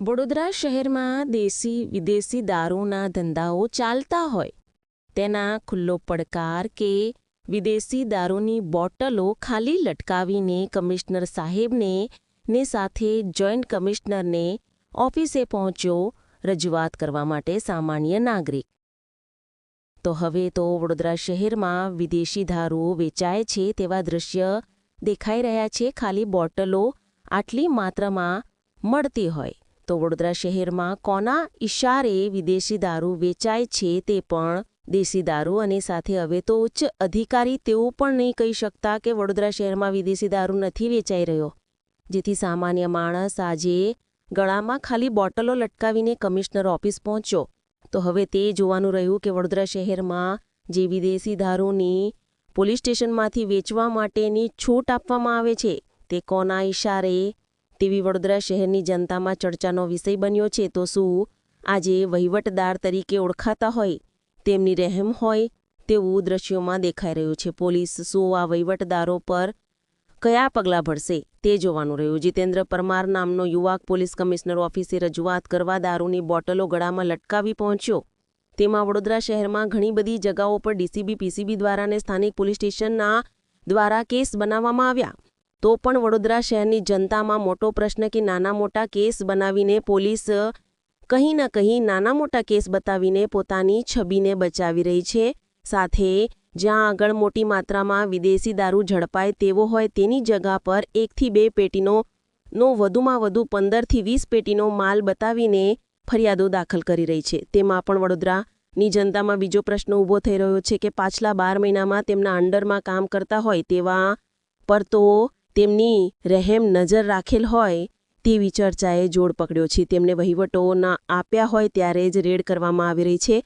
વડોદરા શહેરમાં દેશી, વિદેશી દારૂના ધંધાઓ ચાલતા હોય. તેના ખુલ્લો પડકાર કે વિદેશી દારૂની બોટલો ખાલી લટકાવીને કમિશનર સાહેબને ને સાથે જોઈન્ટ કમિશનરને ઓફિસે પહોંચ્યો રજૂઆત કરવા માટે સામાન્ય નાગરિક. તો હવે તો વડોદરા શહેરમાં વિદેશી દારૂ વેચાય છે તેવા દૃશ્ય દેખાઈ રહ્યા છે. ખાલી બોટલો આટલી માત્રામાં મળતી હોય. તો વડોદરા શહેરમાં કોના ઇશારે વિદેશી દારૂ વેચાય છે તે પણ દેશી દારૂ અને સાથે હવે તો ઉચ્ચ અધિકારી તેવું પણ નહીં કહી શકતા કે વડોદરા શહેરમાં વિદેશી દારૂ નથી વેચાઈ રહ્યો. જેથી સામાન્ય માણસ આજે ગળામાં ખાલી બોટલો લટકાવીને કમિશનર ઓફિસ પહોંચ્યો. તો હવે તે જોવાનું રહ્યું કે વડોદરા શહેરમાં જે વિદેશી દારૂની પોલીસ સ્ટેશનમાંથી વેચવા માટેની છૂટ આપવામાં આવે છે, તે કોના ઇશારે તેવી વડોદરા શહેરની જનતામાં ચર્ચાનો વિષય બન્યો છે તો શું આજે વહીવટદાર તરીકે ઓળખાતા હોય, તેમની રહેમ હોય તેવું દ્રશ્યોમાં દેખાઈ રહ્યું છે. પોલીસ શું આ વહીવટદારો પર કયા પગલાં ભરશે તે જોવાનું રહ્યું. જીતેન્દ્ર પરમાર નામનો યુવાક પોલીસ કમિશનર ઓફિસે રજૂઆત કરવા દારૂની બોટલો ગળામાં લટકાવી પહોંચ્યો. તેમાં વડોદરા શહેરમાં ઘણી બધી જગાઓ પર ડીસીબી, પીસીબી દ્વારા અને સ્થાનિક પોલીસ સ્ટેશનના દ્વારા કેસ બનાવવામાં આવ્યા. તો પણ વડોદરા શહેરની જનતામાં મોટો પ્રશ્ન કે નાના મોટા કેસ બનાવીને પોલીસ, કંઈ ન કંઈ નાના મોટા કેસ બતાવીને પોતાની છબીને બચાવી રહી છે. સાથે જ્યાં આગળ મોટી માત્રામાં વિદેશી દારૂ ઝડપાય તેવો હોય તેની જગા પર એકથી બે પેટીનો, નો વધુમાં વધુ પંદરથી વીસ પેટીનો માલ બતાવીને ફરિયાદો દાખલ કરી રહી છે. તેમાં પણ વડોદરાની જનતામાં બીજો પ્રશ્ન ઊભો થઈ રહ્યો છે કે પાછલા બાર મહિનામાં તેમના અંડરમાં કામ કરતા હોય તેવા પર તો તેમની રહેમ નજર રાખેલ હોય તેવી ચર્ચાએ જોડ પકડ્યો છે. તેમને વહીવટો ના આપ્યા હોય ત્યારે જ રેડ કરવામાં આવી રહી છે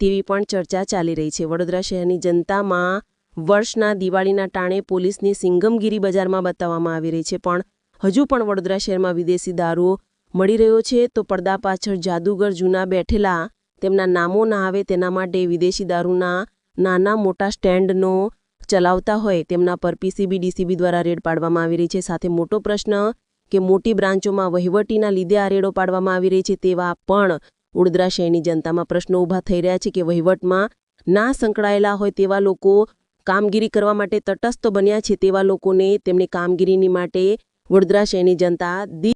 તેવી પણ ચર્ચા ચાલી રહી છે. વડોદરા શહેરની જનતામાં વર્ષના દિવાળીના ટાણે પોલીસની સિંગમગીરી બજારમાં બતાવવામાં આવી રહી છે. પણ હજુ પણ વડોદરા શહેરમાં વિદેશી દારૂ મળી રહ્યો છે તો પડદા પાછળ જાદુગર જૂના બેઠેલા તેમના નામો ના આવે તેના માટે વિદેશી દારૂના નાના મોટા સ્ટેન્ડનો ચલાવતા હોય તેમના પર પીસીબી, ડીસીબી દ્વારા રેડ પાડવામાં આવી રહી છે. સાથે મોટો પ્રશ્ન કે મોટી બ્રાન્ચોમાં વહીવટીના લીધે આ રેડો પાડવામાં આવી રહી છે તેવા પણ ઉડદરા શહેરની જનતામાં પ્રશ્નો ઊભા થઈ રહ્યા છે કે વહીવટમાં ના સંકળાયેલા હોય તેવા લોકો કામગીરી કરવા માટે તટસ્થ બન્યા છે તેવા લોકોને તેમની કામગીરીની માટે વડોદરા શહેરની જનતા દિ